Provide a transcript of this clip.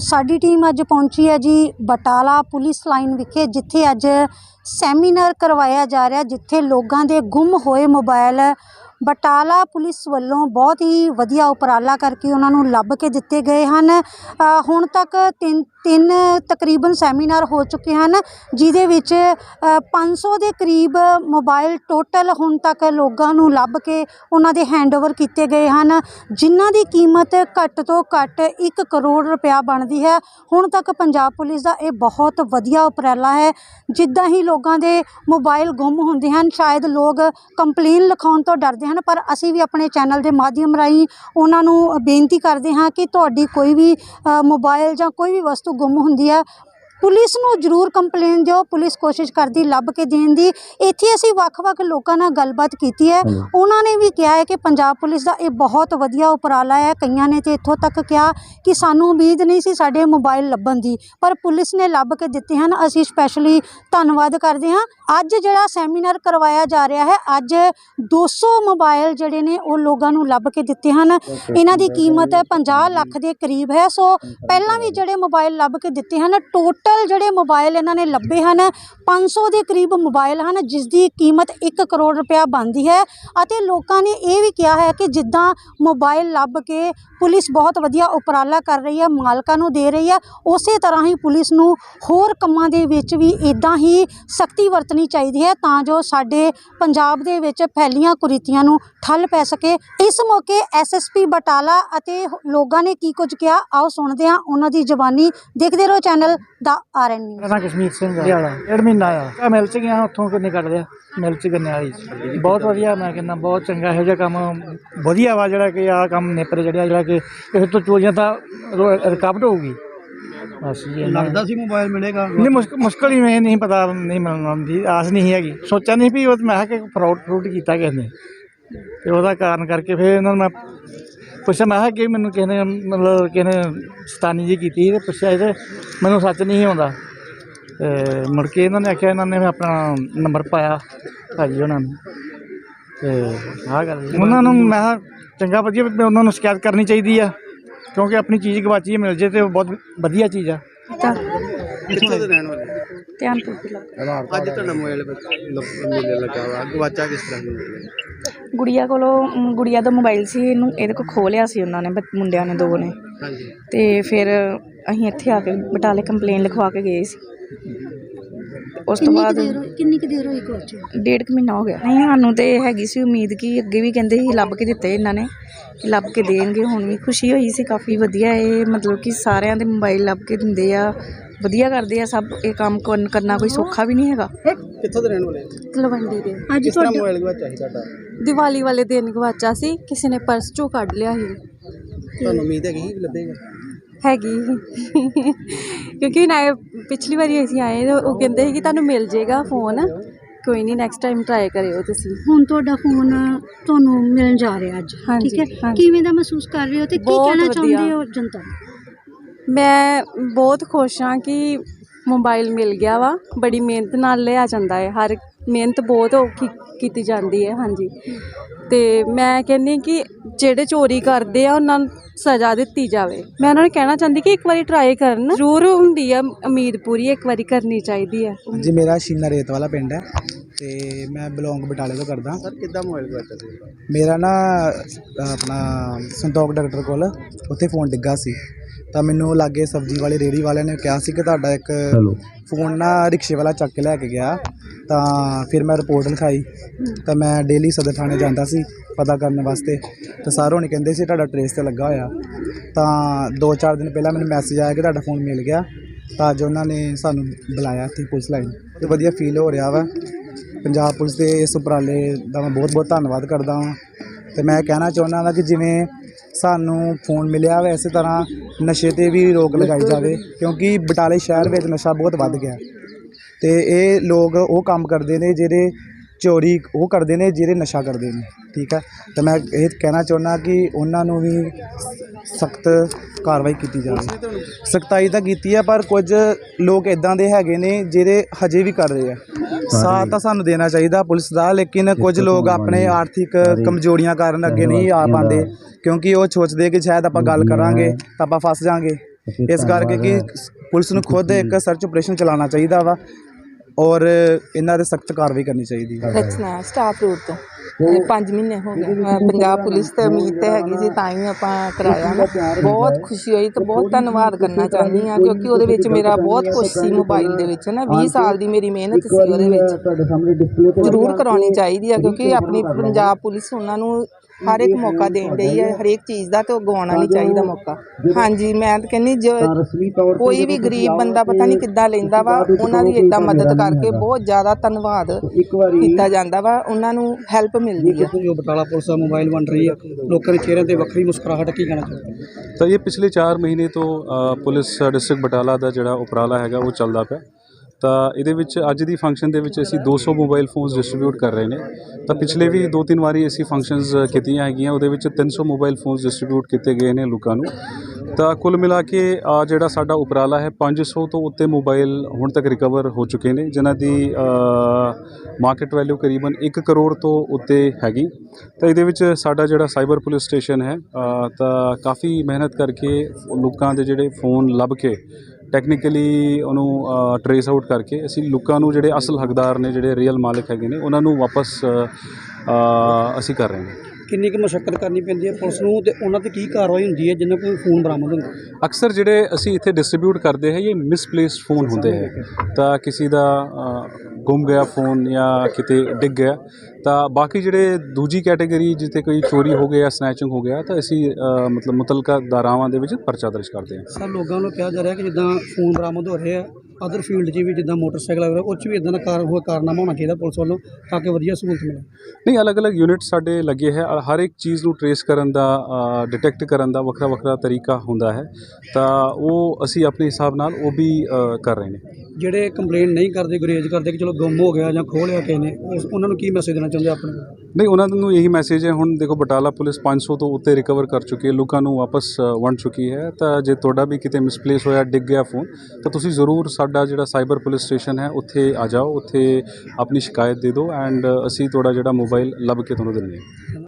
ਸਾਡੀ ਟੀਮ ਅੱਜ ਪਹੁੰਚੀ ਹੈ ਜੀ ਬਟਾਲਾ ਪੁਲਿਸ ਲਾਈਨ ਵਿਖੇ, ਜਿੱਥੇ ਅੱਜ ਸੈਮੀਨਾਰ ਕਰਵਾਇਆ ਜਾ ਰਿਹਾ, ਜਿੱਥੇ ਲੋਕਾਂ ਦੇ ਗੁੰਮ ਹੋਏ ਮੋਬਾਈਲ ਬਟਾਲਾ ਪੁਲਿਸ ਵੱਲੋਂ ਬਹੁਤ ਹੀ ਵਧੀਆ ਉਪਰਾਲਾ ਕਰਕੇ ਉਹਨਾਂ ਨੂੰ ਲੱਭ ਕੇ ਦਿੱਤੇ ਗਏ ਹਨ। ਹੁਣ ਤੱਕ ਤਿੰਨ ਤਿੰਨ ਤਕਰੀਬਨ ਸੈਮੀਨਾਰ ਹੋ ਚੁੱਕੇ ਹਨ ਜਿਹਦੇ ਵਿੱਚ ਅ, 500 ਦੇ ਕਰੀਬ ਮੋਬਾਈਲ ਟੋਟਲ ਹੁਣ ਤੱਕ ਲੋਕਾਂ ਨੂੰ ਲੱਭ ਕੇ ਉਹਨਾਂ ਦੇ ਹੈਂਡਓਵਰ ਕੀਤੇ ਗਏ ਹਨ ਜਿਨ੍ਹਾਂ ਦੀ ਕੀਮਤ ਘੱਟ ਤੋਂ ਘੱਟ 1 ਕਰੋੜ ਰੁਪਇਆ ਬਣਦੀ ਹੈ। ਹੁਣ ਤੱਕ ਪੰਜਾਬ ਪੁਲਿਸ ਦਾ ਇਹ ਬਹੁਤ ਵਧੀਆ ਉਪਰਾਲਾ ਹੈ ਜਿੱਦਾਂ ਹੀ ਲੋਕਾਂ ਦੇ ਮੋਬਾਈਲ ਗੁੰਮ ਹੁੰਦੇ ਹਨ ਸ਼ਾਇਦ ਲੋਕ ਕੰਪਲੇਨ ਲਿਖਾਉਣ ਤੋਂ ਡਰਦੇ ਹਨ ਪਰ ਅਸੀਂ ਵੀ ਆਪਣੇ ਚੈਨਲ ਦੇ ਮਾਧਿਅਮ ਰਾਹੀਂ ਉਹਨਾਂ ਨੂੰ ਬੇਨਤੀ ਕਰਦੇ ਹਾਂ ਕਿ ਤੁਹਾਡੀ ਕੋਈ ਵੀ ਅ, ਮੋਬਾਈਲ ਜਾਂ ਕੋਈ ਵੀ ਵਸਤੂ ਗੁੰਮ ਹੁੰਦੀ ਹੈ ਪੁਲਿਸ ਨੂੰ ਜ਼ਰੂਰ ਕੰਪਲੇਨ ਦਿਓ ਪੁਲਿਸ ਕੋਸ਼ਿਸ਼ ਕਰਦੀ ਲੱਭ ਕੇ ਦੇਣ ਦੀ। ਇੱਥੇ ਅਸੀਂ ਵੱਖ-ਵੱਖ ਲੋਕਾਂ ਨਾਲ ਗੱਲਬਾਤ ਕੀਤੀ ਹੈ। ਉਹਨਾਂ ਨੇ ਵੀ ਕਿਹਾ ਹੈ ਕਿ ਪੰਜਾਬ ਪੁਲਿਸ ਦਾ ਇਹ ਬਹੁਤ ਵਧੀਆ ਉਪਰਾਲਾ ਹੈ। ਕਈਆਂ ਨੇ ਤੇ ਇੱਥੋਂ ਤੱਕ ਕਿਹਾ ਕਿ ਸਾਨੂੰ ਉਮੀਦ ਨਹੀਂ ਸੀ ਸਾਡੇ ਮੋਬਾਈਲ ਲੱਭਣ ਦੀ। ਪਰ ਪੁਲਿਸ ਨੇ ਲੱਭ ਕੇ ਦਿੱਤੇ ਹਨ। ਅਸੀਂ ਸਪੈਸ਼ਲੀ ਧੰਨਵਾਦ ਕਰਦੇ ਹਾਂ। ਅੱਜ ਜਿਹੜਾ ਸੈਮੀਨਾਰ ਕਰਵਾਇਆ ਜਾ ਰਿਹਾ ਹੈ ਅੱਜ 200 ਮੋਬਾਈਲ ਜਿਹੜੇ ਨੇ ਉਹ ਲੋਕਾਂ ਨੂੰ ਲੱਭ ਕੇ ਦਿੱਤੇ ਹਨ। ਇਹਨਾਂ ਦੀ ਕੀਮਤ 50 ਲੱਖ ਦੇ ਕਰੀਬ ਹੈ। ਸੋ ਪਹਿਲਾਂ ਵੀ ਜਿਹੜੇ ਮੋਬਾਈਲ ਲੱਭ ਕੇ ਦਿੱਤੇ ਹਨ ਟੋਟਲ ਟੋਟਲ ਜਿਹੜੇ ਮੋਬਾਈਲ ਇਹਨਾਂ ਨੇ ਲੱਭੇ ਹਨ 500 ਦੇ ਕਰੀਬ ਮੋਬਾਈਲ ਹਨ ਜਿਸ ਦੀ ਕੀਮਤ 1 ਕਰੋੜ ਰੁਪਇਆ ਬਣਦੀ ਹੈ ਅਤੇ ਲੋਕਾਂ ਨੇ ਇਹ ਵੀ ਕਿਹਾ ਹੈ ਕਿ ਜਿੱਦਾਂ ਮੋਬਾਈਲ ਲੱਭ ਕੇ ਪੁਲਿਸ ਬਹੁਤ ਵਧੀਆ ਉਪਰਾਲਾ ਕਰ ਰਹੀ ਹੈ, ਮਾਲਕਾਂ ਨੂੰ ਦੇ ਰਹੀ ਹੈ, ਉਸੇ ਤਰ੍ਹਾਂ ਹੀ ਪੁਲਿਸ ਨੂੰ ਹੋਰ ਕੰਮਾਂ ਦੇ ਵਿੱਚ ਵੀ ਇਦਾਂ ਹੀ ਸਖਤੀ ਵਰਤਣੀ ਚਾਹੀਦੀ ਹੈ ਤਾਂ ਜੋ ਸਾਡੇ ਪੰਜਾਬ ਦੇ ਵਿੱਚ ਫੈਲੀਆਂ ਕੁਰੀਤੀਆਂ ਨੂੰ ਠੱਲ ਪੈ ਸਕੇ। ਇਸ ਮੌਕੇ ਐਸਐਸਪੀ ਬਟਾਲਾ ਅਤੇ ਲੋਕਾਂ ਨੇ ਕੀ ਕੁਝ ਕਿਹਾ, ਆਓ ਸੁਣਦੇ ਹਾਂ ਉਹਨਾਂ ਦੀ ਜ਼ੁਬਾਨੀ ਦੇਖਦੇ ਰਹੋ ਚੈਨਲ ਦਾ ਆਰਐਨ ਨਿਊਜ਼ ਮੇਰਾ ਨਾਂ ਕਸ਼ਮੀਰ ਸਿੰਘ ਵਾਲਾ ਡੇਢ ਮਹੀਨਾ ਆ। ਆ ਮਿਲ ਚ ਗਿਆ ਉੱਥੋਂ ਕਿੰਨੇ ਕੱਢ ਲਿਆ ਮਿਲ ਚ ਗੰਨੇ ਵਾਲੀ ਚ। ਬਹੁਤ ਵਧੀਆ ਮੈਂ ਕਹਿੰਦਾ ਬਹੁਤ ਚੰਗਾ ਇਹੋ ਜਿਹਾ ਕੰਮ ਵਧੀਆ ਵਾ ਜਿਹੜਾ ਕਿ ਆ ਕੰਮ ਨੇਪਰੇ ਜਿਹੜਾ ਜਿਹੜਾ ਕਿ ਕਿਸੇ ਤੋਂ ਚੋਰੀਆਂ ਤਾਂ ਰੁਕਾਵਟ ਹੋਊਗੀ। ਬਸ ਜੀ ਇੰਨਾ- ਲੱਗਦਾ ਸੀ ਮੋਬਾਈਲ ਮਿਲੇਗਾ। ਨਹੀਂ ਮੁਸ਼ਕ- ਮੁਸ਼ਕਲ ਹੀ ਮੈਂ ਨਹੀਂ ਪਤਾ ਨਹੀਂ ਮਿਲਣ ਦੀ ਆਸ ਨਹੀਂ ਹੈਗੀ। ਸੋਚਿਆ ਨਹੀਂ ਵੀ ਉਹ ਮੈਂ ਕਿਹਾ ਕਿ ਫਰਾਡ ਫਰੂਟ ਕੀਤਾ ਕਿਸੇ ਨੇ। ਤੇ ਉਹਦਾ ਕਾਰਨ ਕਰਕੇ ਫਿਰ ਇਹਨਾਂ ਨੂੰ ਮੈਂ ਪੁੱਛਿਆ ਮੈਂ ਕਿਹਾ ਕਿ ਮੈਨੂੰ ਕਿਸੇ ਨੇ ਮਤਲਬ ਕਿਸੇ ਨੇ ਸਤਾਨੀ ਜੀ ਕੀਤੀ ਤੇ ਪੁੱਛਿਆ ਇਹ ਤੇ ਮੈਨੂੰ ਸੱਚ ਨਹੀਂ ਸੀ ਆਉਂਦਾ। ਤੇ ਮੁੜ ਕੇ ਇਹਨਾਂ ਨੇ ਆਖਿਆ ਇਹਨਾਂ ਨੇ ਆਪਣਾ ਨੰਬਰ ਪਾਇਆ ਭਾਜੀ ਉਹਨਾਂ ਨੂੰ। ਤੇ ਆਹ ਗੱਲ। ਉਹਨਾਂ ਨੂੰ ਮੈਂ ਕਿਹਾ ਚੰਗਾ ਵਧੀਆ ਵੀ ਉਹਨਾਂ ਨੂੰ ਸ਼ਿਕਾਇਤ ਕਰਨੀ ਚਾਹੀਦੀ ਆ ਕਿਉਂਕਿ ਆਪਣੀ ਚੀਜ਼ ਗਵਾਚੀ ਹੈ, ਮਿਲ ਜੇ ਤੇ ਉਹ ਬਹੁਤ ਵਧੀਆ ਚੀਜ਼ ਆ। ਕਿੱਥੋਂ ਦੇ ਰਹਿਣ ਵਾਲੇ? ਧਿਆਨਪੁਰ ਅੱਜ ਤੁਹਾਡਾ ਮੋਬਾਈਲ ਮਿਲਣ ਲੱਗਾ ਵਾ ਗਵਾਚਾ ਕਿਸ ਤਰ੍ਹਾਂ ਹੋਇਆ ਗੁੜੀਆ ਕੋਲੋਂ ਗੁੜੀਆ ਦਾ ਮੋਬਾਈਲ ਸੀ ਇਹਨੂੰ ਇਹਦੇ ਕੋਲ ਖੋਹ ਲਿਆ ਸੀ ਉਹਨਾਂ ਨੇ ਬੱਚ- ਮੁੰਡਿਆਂ ਨੇ ਦੋ ਨੇ। ਹਾਂਜੀ। ਤੇ ਫਿਰ ਅਸੀਂ ਇੱਥੇ ਆ ਕੇ ਬਟਾਲੇ ਕੰਪਲੇਨ ਲਿਖਵਾ ਕੇ ਗਏ ਸੀ। ਉਸ ਤੋਂ ਬਾਅਦ ਕਿੰਨੀ ਕੁ ਦੇਰ ਹੋਈ ਕੋਚ ਡੇਢ ਕੁ ਮਹੀਨਾ ਹੋ ਗਿਆ। ਨਹੀਂ ਸਾਨੂੰ ਤੇ ਹੈਗੀ ਸੀ ਉਮੀਦ ਕਿ ਅੱਗੇ ਵੀ ਕਹਿੰਦੇ ਸੀ ਲੱਭ ਕੇ ਦਿੱਤੇ ਇਹਨਾਂ ਨੇ ਕਿ ਲੱਭ ਕੇ ਦੇਣਗੇ। ਹੁਣ ਵੀ ਖੁਸ਼ੀ ਹੋਈ ਸੀ ਕਾਫੀ ਵਧੀਆ। ਇਹ ਮਤਲਬ ਕਿ ਸਾਰਿਆਂ ਦੇ ਮੋਬਾਈਲ ਲੱਭ ਕੇ ਦਿੰਦੇ ਆ। ਵਧੀਆ ਕਰਦੇ ਆ ਸਭ ਇਹ ਕੰਮ ਕਰਨ- ਕਰਨਾ ਕੋਈ ਸੌਖਾ ਵੀ ਨਹੀਂ ਹੈਗਾ। ਕਿੱਥੋਂ ਦੇ ਰਹਿਣ ਵਾਲੇ ਤਲਵੰਡੀ ਦੇ। ਅੱਜ ਕਿਸ ਤਰ੍ਹਾਂ ਤੁਹਾਡਾ ਮੋਬਾਈਲ ਗਵਾਚਾ ਸੀ ਤੁਹਾਡਾ? ਦੀਵਾਲੀ ਵਾਲੇ ਦਿਨ ਗਵਾਚਾ ਸੀ ਕਿਸੇ ਨੇ ਪਰਸ ਚੋਂ ਕੱਢ ਲਿਆ ਸੀ। ਤੁਹਾਨੂੰ ਉਮੀਦ ਹੈਗੀ ਕਿ ਲੱਭੇਗਾ? ਹੈਗੀ ਸੀ। ਕਿਉਂਕਿ ਨਾ ਪਿਛਲੀ ਵਾਰੀ ਅਸੀਂ ਆਏ ਤੇ ਉਹ ਕਹਿੰਦੇ ਸੀ ਕਿ ਤੁਹਾਨੂੰ ਮਿਲ ਜਾਏਗਾ ਫੋਨ। ਕੋਈ ਨਹੀਂ ਨੈਕਸਟ ਟਾਈਮ ਟਰਾਈ ਕਰਿਓ ਤੁਸੀਂ। ਹੁਣ ਤੁਹਾਡਾ ਫੋਨ ਤੁਹਾਨੂੰ ਮਿਲਣ ਜਾ ਰਿਹਾ ਅੱਜ ਹਾਂਜੀ, ਠੀਕ ਹੈ? ਹਾਂਜੀ। ਕਿਵੇਂ ਦਾ ਮਹਿਸੂਸ ਕਰ ਰਹੇ ਹੋ ਤੇ ਕੀ ਬਹੁਤ ਕਹਿਣਾ ਵਧੀਆ। ਚਾਹੁੰਦੇ ਹੋ ਜਨਤਾ ਨੂੰ? ਮੈਂ ਬਹੁਤ ਖੁਸ਼ ਹਾਂ ਕਿ ਮੋਬਾਈਲ ਮਿਲ ਗਿਆ ਵਾ। ਬੜੀ ਮਿਹਨਤ ਨਾਲ ਲਿਆ ਜਾਂਦਾ ਹੈ। ਹਰ ਮਿਹਨਤ ਬਹੁਤ ਔਖੀ ਕੀਤੀ ਜਾਂਦੀ ਹੈ। ਹਾਂਜੀ। ਤੇ ਮੈਂ ਕਹਿੰਦੀ ਕਿ ਜਿਹੜੇ ਚੋਰੀ ਕਰਦੇ ਆ, ਉਹਨਾਂ ਨੂੰ ਸਜ਼ਾ ਦਿੱਤੀ ਜਾਵੇ। ਮੈਂ ਉਹਨਾਂ ਨੂੰ ਕਹਿਣਾ ਚਾਹੁੰਦੀ ਕਿ ਇੱਕ ਵਾਰੀ ਟਰਾਈ ਕਰਨ। ਜ਼ਰੂਰ ਹੁੰਦੀ ਆ ਉਮੀਦ ਪੂਰੀ ਇੱਕ ਵਾਰੀ ਕਰਨੀ ਚਾਹੀਦੀ ਹੈ। ਜੀ ਮੇਰਾ ਸ਼ੀਨਾ ਰੇਤ ਵਾਲਾ ਪਿੰਡ ਹੈ। ਤੇ ਮੈਂ ਬਿਲੋਂਗ ਬਟਾਲੇ ਤੋਂ ਕਰਦਾ। ਸਰ ਕਿੱਦਾਂ ਮੋਬਾਈਲ ਗਵਾਚਾ ਸੀ? ਮੇਰਾ ਨਾ ਆਪਣਾ ਸੰਤੋਖ ਡਾਕਟਰ ਕੋਲ ਉੱਥੇ ਫੋਨ ਡਿੱਗਾ ਸੀ। ਤਾਂ ਮੈਨੂੰ ਲਾਗੇ ਸਬਜ਼ੀ ਵਾਲੇ ਰੇੜੀ ਵਾਲਿਆਂ ਨੇ ਕਿਹਾ ਸੀ ਕਿ ਤੁਹਾਡਾ ਇੱਕ ਫੋਨ ਨਾ ਰਿਕਸ਼ੇ ਵਾਲਾ ਚੱਕ ਕੇ ਲੈ ਕੇ ਗਿਆ। ਤਾਂ ਫਿਰ ਮੈਂ ਰਿਪੋਰਟ ਲਿਖਾਈ। ਤਾਂ ਮੈਂ ਡੇਲੀ ਸਦਰ ਥਾਣੇ ਜਾਂਦਾ ਸੀ ਪਤਾ ਕਰਨ ਵਾਸਤੇ। ਤਾਂ ਸਰ ਹੋਣੀ ਕਹਿੰਦੇ ਸੀ ਤੁਹਾਡਾ ਟਰੇਸ ਤੇ ਲੱਗਾ ਹੋਇਆ। ਤਾਂ 2-4 ਦਿਨ ਪਹਿਲਾਂ ਮੈਨੂੰ ਮੈਸੇਜ ਆਇਆ ਕਿ ਤੁਹਾਡਾ ਫੋਨ ਮਿਲ ਗਿਆ। ਤਾਂ ਅੱਜ ਉਹਨਾਂ ਨੇ ਸਾਨੂੰ ਬੁਲਾਇਆ ਇੱਥੇ ਪੁਲਿਸ ਲਾਈਨ ਤੇ ਵਧੀਆ ਫੀਲ ਹੋ ਰਿਹਾ ਵਾ। ਪੰਜਾਬ ਪੁਲਿਸ ਦੇ ਇਸ ਉਪਰਾਲੇ ਦਾ ਮੈਂ ਬਹੁਤ ਬਹੁਤ ਧੰਨਵਾਦ ਕਰਦਾ ਹਾਂ। ਤੇ ਮੈਂ ਕਹਿਣਾ ਚਾਹੁੰਦਾ ਹਾਂ ਕਿ ਜਿਵੇਂ ਸਾਨੂੰ ਫੋਨ ਮਿਲਿਆ ਵਾ ਇਸੇ ਤਰ੍ਹਾਂ ਨਸ਼ੇ ਤੇ ਵੀ ਰੋਕ ਲਗਾਈ ਜਾਵੇ ਕਿਉਂਕਿ ਬਟਾਲੇ ਸ਼ਹਿਰ ਵਿੱਚ ਨਸ਼ਾ ਬਹੁਤ ਵੱਧ ਗਿਆ। ਤੇ ਇਹ ਲੋਕ ਉਹ ਕੰਮ ਕਰਦੇ ਨੇ ਜਿਹੜੇ ਚੋਰੀ ਉਹ ਕਰਦੇ ਨੇ ਜਿਹੜੇ ਨਸ਼ਾ ਕਰਦੇ ਨੇ ਠੀਕ ਹੈ ਤਾਂ ਮੈਂ ਇਹ ਕਹਿਣਾ ਚਾਹੁੰਦਾ ਕਿ ਉਹਨਾਂ ਨੂੰ ਵੀ ਸਖਤ ਕਾਰਵਾਈ ਕੀਤੀ ਜਾਵੇ। ਸਖਤਾਈ ਤਾਂ ਕੀਤੀ ਹੈ ਪਰ ਕੁਝ ਲੋਕ ਇਦਾਂ ਦੇ ਹੈਗੇ ਨੇ ਜਿਹੜੇ ਹਜੇ ਵੀ ਕਰ ਰਹੇ ਆ। ਸਾਥ ਤਾਂ ਸਾਨੂੰ ਦੇਣਾ ਚਾਹੀਦਾ ਪੁਲਿਸ ਦਾ ਲੇਕਿਨ ਕੁਝ ਲੋਕ ਆਪਣੇ ਆਰਥਿਕ ਕਮਜ਼ੋਰੀਆਂ ਕਾਰਨ ਅੱਗੇ ਨਹੀਂ ਆ ਪਾਉਂਦੇ ਕਿਉਂਕਿ ਉਹ ਸੋਚਦੇ ਕਿ ਸ਼ਾਇਦ ਆਪਾਂ ਗੱਲ ਕਰਾਂਗੇ ਤਾਂ ਆਪਾਂ ਫਸ ਜਾਾਂਗੇ। ਇਸ ਕਰਕੇ ਕਿ ਪੁਲਿਸ ਨੂੰ ਖੁਦ ਇੱਕ ਸਰਚ ਆਪਰੇਸ਼ਨ ਚਲਾਉਣਾ ਚਾਹੀਦਾ ਵਾ ਔਰ ਇਹਨਾਂ ਤੇ ਸਖਤ ਕਾਰਵਾਈ ਕਰਨੀ ਚਾਹੀਦੀ ਹੈ। ਰਚਨਾ ਸਟਾਫ ਰੂਟ ਤੋਂ। 5 ਮਹੀਨੇ ਹੋ ਗਏ। ਅ, ਪੰਜਾਬ ਪੁਲਿਸ ਤੇ ਉਮੀਦ ਤੇ ਹੈਗੀ ਸੀ ਤਾਂ ਹੀ ਆਪਾਂ ਕਰਾਇਆ ਨਾ। ਬਹੁਤ ਖੁਸ਼ੀ ਹੋਈ ਤੇ ਬਹੁਤ ਧੰਨਵਾਦ ਕਰਨਾ ਚਾਹੁੰਦੀ ਹਾਂ ਕਿਉਂਕਿ ਉਹਦੇ ਵਿੱਚ ਮੇਰਾ ਬਹੁਤ ਕੁਝ ਸੀ ਮੋਬਾਈਲ ਦੇ ਵਿੱਚ ਨਾ। 20 ਸਾਲ ਦੀ ਮੇਰੀ ਮਿਹਨਤ ਸੀ ਉਹਦੇ ਵਿੱਚ। ਜ਼ਰੂਰ ਕਰਾਉਣੀ ਚਾਹੀਦੀ ਆ ਕਿਉਂਕਿ ਆਪਣੀ ਪੰਜਾਬ ਪੁਲਿਸ ਉਹਨਾਂ ਨੂੰ ਹਰ ਇੱਕ ਮੌਕਾ ਦੇਣ ਡਈ ਹੈ ਹਰੇਕ ਚੀਜ਼ ਦਾ ਤੇ ਉਹ ਗਵਾਉਣਾ ਨਹੀਂ ਚਾਹੀਦਾ ਮੌਕਾ। ਹਾਂਜੀ ਮੈਂ ਤਾਂ ਕਹਿੰਦੀ ਜੋ ਕੋਈ ਵੀ ਗਰੀਬ ਬੰਦਾ ਪਤਾ ਨਹੀਂ ਕਿੱਦਾਂ ਲੈਂਦਾ ਵਾ ਉਹਨਾਂ ਦੀ ਏਦਾਂ ਮਦਦ ਕਰਕੇ ਬਹੁਤ ਜ਼ਿਆਦਾ ਧੰਨਵਾਦ ਕੀਤਾ ਜਾਂਦਾ ਵਾ ਉਹਨਾਂ ਨੂੰ ਹੈਲਪ ਮਿਲਦੀ ਹੈ ਜੋ ਬਟਾਲਾ ਪੁਲਿਸ ਦਾ ਮੋਬਾਈਲ ਵੰਡ ਰਹੀ ਹੈ ਲੋਕਾਂ ਦੇ ਚਿਹਰਿਆਂ ਤੇ ਵੱਖਰੀ ਮੁਸਕਰਾਹਟ ਕੀ ਕਹਿਣਾ ਚਾਹੁੰਦੇ ਤਾਂ ਇਹ ਪਿਛਲੇ 4 ਮਹੀਨੇ ਤੋਂ ਪੁਲਿਸ ਡਿਸਟ੍ਰਿਕਟ ਬਟਾਲਾ ਦਾ ਜਿਹੜਾ ਉਪਰਾਲਾ ਹੈਗਾ ਉਹ ਚੱਲਦਾ ਪਿਆ। ਤਾਂ ਇਹਦੇ ਵਿੱਚ ਅੱਜ ਦੀ ਫੰਕਸ਼ਨ ਦੇ ਵਿੱਚ ਅਸੀਂ 200 ਮੋਬਾਈਲ ਫੋਨਸ ਡਿਸਟ੍ਰੀਬਿਊਟ ਕਰ ਰਹੇ ਨੇ। ਤਾਂ ਪਿਛਲੇ ਵੀ ਦੋ ਤਿੰਨ ਵਾਰੀ ਅਸੀਂ ਫੰਕਸ਼ਨਸ ਕੀਤੀਆਂ ਹੈਗੀਆਂ, ਉਹਦੇ ਵਿੱਚ 300 ਮੋਬਾਈਲ ਫੋਨਸ ਡਿਸਟ੍ਰੀਬਿਊਟ ਕੀਤੇ ਗਏ ਨੇ ਲੋਕਾਂ ਨੂੰ। ਤਾਂ ਕੁੱਲ ਮਿਲਾ ਕੇ ਆ ਜਿਹੜਾ ਸਾਡਾ ਉਪਰਾਲਾ ਹੈ 500 ਤੋਂ ਉੱਤੇ ਮੋਬਾਈਲ ਹੁਣ ਤੱਕ ਰਿਕਵਰ ਹੋ ਚੁੱਕੇ ਨੇ, ਜਿਨ੍ਹਾਂ ਦੀ ਮਾਰਕੀਟ ਵੈਲਿਊ ਕਰੀਬਨ 1 ਕਰੋੜ ਤੋਂ ਉੱਤੇ ਹੈਗੀ। ਤਾਂ ਇਹਦੇ ਵਿੱਚ ਸਾਡਾ ਜਿਹੜਾ ਸਾਈਬਰ ਪੁਲਿਸ ਸਟੇਸ਼ਨ ਹੈ ਤਾਂ ਕਾਫੀ ਮਿਹਨਤ ਕਰਕੇ ਲੋਕਾਂ ਦੇ ਜਿਹੜੇ ਫੋਨ ਲੱਭ ਕੇ ਟੈਕਨੀਕਲੀ ਉਹਨੂੰ ਟਰੇਸ ਆਊਟ ਕਰਕੇ ਅਸੀਂ ਲੋਕਾਂ ਨੂੰ ਜਿਹੜੇ ਅਸਲ ਹੱਕਦਾਰ ਨੇ ਜਿਹੜੇ ਰੀਅਲ ਮਾਲਕ ਹੈਗੇ ਨੇ ਉਹਨਾਂ ਨੂੰ ਵਾਪਸ ਅਸੀਂ ਕਰ ਰਹੇ ਹਾਂ। ਕਿੰਨੀ ਕੁ ਮੁਸ਼ਕਲ ਕਰਨੀ ਪੈਂਦੀ ਹੈ ਪੁਲਿਸ ਨੂੰ ਤੇ ਉਹਨਾਂ ਤੇ ਕੀ ਕਾਰਵਾਈ ਹੁੰਦੀ ਹੈ ਜਿੰਨਾ ਕੋਈ ਫੋਨ ਬਰਾਮਦ ਹੁੰਦਾ? ਅਕਸਰ ਜਿਹੜੇ ਅਸੀਂ ਇੱਥੇ ਡਿਸਟ੍ਰੀਬਿਊਟ ਕਰਦੇ ਹੈ ਇਹ ਮਿਸਪਲੇਸਡ ਫੋਨ ਹੁੰਦੇ ਹੈ। ਤਾਂ ਕਿਸੇ ਦਾ ਗੁੰਮ ਗਿਆ ਫੋਨ ਜਾਂ ਕਿਤੇ ਡਿੱਗ ਗਿਆ ਤਾਂ ਬਾਕੀ ਜਿਹੜੇ ਦੂਜੀ ਕੈਟਾਗਰੀ ਜਿੱਥੇ ਕੋਈ ਚੋਰੀ ਹੋ ਗਿਆ ਸਨੈਚਿੰਗ ਹੋ ਗਿਆ ਤਾਂ ਅਸੀਂ ਅ, ਮਤਲਬ ਮੁਤਲਕਾ ਧਾਰਾਵਾਂ ਦੇ ਵਿੱਚ ਪਰਚਾ ਦਰਜ ਕਰਦੇ ਹਾਂ। ਸਰ ਲੋਕਾਂ ਨੂੰ ਕਿਹਾ ਜਾ ਰਿਹਾ ਕਿ ਜਿੱਦਾਂ ਫੋਨ ਬਰਾਮਦ ਹੋ ਰਹੇ ਆ ਅਦਰ ਫੀਲਡ 'ਚ ਵੀ ਜਿੱਦਾਂ ਮੋਟਰਸਾਈਕਲ ਵਗੈਰਾ ਉਹ 'ਚ ਵੀ ਇਦਾਂ ਦਾ ਕਾਰ ਹੋਇਆ ਕਾਰਨਾਮਾ ਹੋਣਾ ਚਾਹੀਦਾ ਪੁਲਿਸ ਵੱਲੋਂ ਤਾਂ ਕਿ ਵਧੀਆ ਸਹੂਲਤ ਮਿਲੇ। ਨਹੀਂ ਅਲੱਗ-ਅਲੱਗ ਯੂਨਿਟ ਸਾਡੇ ਲੱਗੇ ਹੈ। ਅ, ਹਰ ਇੱਕ ਚੀਜ਼ ਨੂੰ ਟਰੇਸ ਕਰਨ ਦਾ ਡਿਟੈਕਟ ਕਰਨ ਦਾ ਵੱਖਰਾ ਵੱਖਰਾ ਤਰੀਕਾ ਹੁੰਦਾ ਹੈ। ਤਾਂ ਉਹ ਅਸੀਂ ਆਪਣੇ ਹਿਸਾਬ ਨਾਲ ਉਹ ਵੀ ਅ, ਕਰ ਰਹੇ ਨੇ। ਜਿਹੜੇ ਕੰਪਲੇਂਟ ਨਹੀਂ ਕਰਦੇ ਗੁਰੇਜ ਕਰਦੇ ਕਿ ਚਲੋ ਗੁੰਮ ਹੋ ਗਿਆ ਜਾਂ ਖੋਹ ਲਿਆ ਕਿਸੇ ਨੇ ਉਸ- ਉਹਨਾਂ ਨੂੰ ਕੀ ਮੈਸੇਜ ਦੇਣਾ ਚਾਹੁੰਦੇ ਆਪਣੇ ਨਹੀਂ, ਉਹਨਾਂ ਨੂੰ ਇਹੀ ਮੈਸੇਜ ਹੈ, ਹੁਣ ਦੇਖੋ ਬਟਾਲਾ ਪੁਲਿਸ 500 ਤੋਂ ਉੱਤੇ ਰਿਕਵਰ ਕਰ ਚੁੱਕੀ ਹੈ, ਲੋਕਾਂ ਨੂੰ ਵਾਪਸ ਵੰਡ ਚੁੱਕੀ ਹੈ। ਤਾਂ ਜੇ ਤੁਹਾਡਾ ਵੀ ਕਿਤੇ ਮਿਸਪਲੇਸ ਹੋਇਆ, ਡਿੱਗ ਗਿਆ ਫੋਨ ਤਾਂ ਤੁਸੀਂ ਜ਼ਰੂਰ ਸਾਡਾ ਜਿਹੜਾ ਸਾਈਬਰ ਪੁਲਿਸ ਸਟੇਸ਼ਨ ਹੈ, ਉੱਥੇ ਆ ਜਾਓ, ਉੱਥੇ ਆਪਣੀ ਸ਼ਿਕਾਇਤ ਦੇ ਦਿਓ ਐਂਡ ਅਸੀਂ ਤੁਹਾਡਾ ਜਿਹੜਾ ਮੋਬਾਈਲ ਲੱਭ ਕੇ ਤੁਹਾਨੂੰ ਦਿੰਦੇ ਹਾਂ।